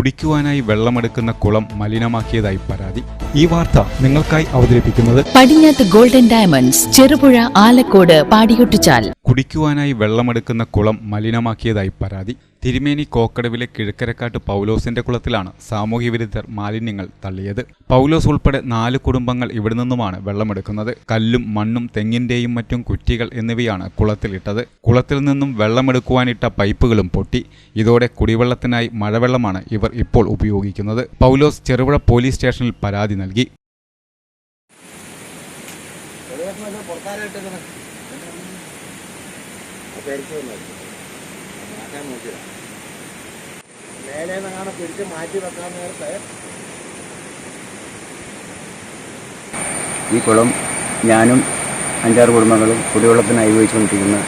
കുടിക്കുവാനായി വെള്ളമെടുക്കുന്ന കുളം മലിനമാക്കിയതായി പരാതി. ഈ വാർത്ത നിങ്ങൾക്കായി അവതരിപ്പിക്കുന്നത് പടിഞ്ഞാത്ത് ഗോൾഡൻ ഡയമണ്ട്സ് ചെറുപുഴ ആലക്കോട് പാടിയൊട്ടിച്ചാൽ. കുടിക്കുവാനായി വെള്ളമെടുക്കുന്ന കുളം മലിനമാക്കിയതായി പരാതി. തിരുമേനി കോക്കടവിലെ കിഴക്കരക്കാട്ട് പൗലോസിന്റെ കുളത്തിലാണ് സാമൂഹ്യ വിരുദ്ധർ മാലിന്യങ്ങൾ തള്ളിയത്. പൗലോസ് ഉൾപ്പെടെ നാല് കുടുംബങ്ങൾ ഇവിടെ നിന്നുമാണ് വെള്ളമെടുക്കുന്നത്. കല്ലും മണ്ണും തെങ്ങിന്റെയും മറ്റും കുറ്റികൾ എന്നിവയാണ് കുളത്തിലിട്ടത്. കുളത്തിൽ നിന്നും വെള്ളമെടുക്കുവാനിട്ട പൈപ്പുകളും പൊട്ടി. ഇതോടെ കുടിവെള്ളത്തിനായി മഴവെള്ളമാണ് ഇവർ ഇപ്പോൾ ഉപയോഗിക്കുന്നത്. പൗലോസ് ചെറുപുഴ പോലീസ് സ്റ്റേഷനിൽ പരാതി നൽകി. ഈ കുളം ഞാനും അഞ്ചാറ് കുടുംബങ്ങളും കുടിവെള്ളത്തിന് അനുഭവിച്ചുകൊണ്ടിരിക്കുന്ന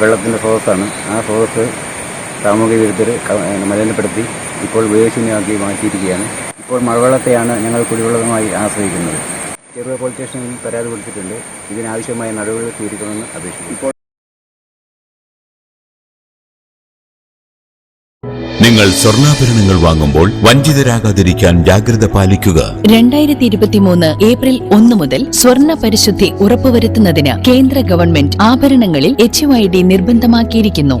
വെള്ളത്തിന്റെ സ്രോതസ്സാണ്. ആ സ്രോതസ് സാമൂഹിക വിരുദ്ധർ മലിനപ്പെടുത്തി ഇപ്പോൾ ഉപയോഗശൂന്യമാക്കി മാറ്റിയിരിക്കുകയാണ്. ഇപ്പോൾ മഴവെള്ളത്തെയാണ് ഞങ്ങൾ കുടിവെള്ളമായി ആശ്രയിക്കുന്നത്. ചെറുപുഴ പോലീസ് സ്റ്റേഷനിൽ പരാതി കൊടുത്തിട്ടുണ്ട്. ഇതിനാവശ്യമായ നടപടികൾ സ്വീകരിക്കണമെന്ന് അപേക്ഷിക്കുന്നു. ഇപ്പോൾ നിങ്ങൾ സ്വർണാഭരണങ്ങൾ വാങ്ങുമ്പോൾ വഞ്ചിതരാകാതിരിക്കാൻ ജാഗ്രത പാലിക്കുക. രണ്ടായിരത്തി ഇരുപത്തിമൂന്ന് ഏപ്രിൽ ഒന്ന് മുതൽ സ്വർണ പരിശുദ്ധി ഉറപ്പുവരുത്തുന്നതിന് കേന്ദ്ര ഗവൺമെന്റ് ആഭരണങ്ങളിൽ എച്ച് നിർബന്ധമാക്കിയിരിക്കുന്നു.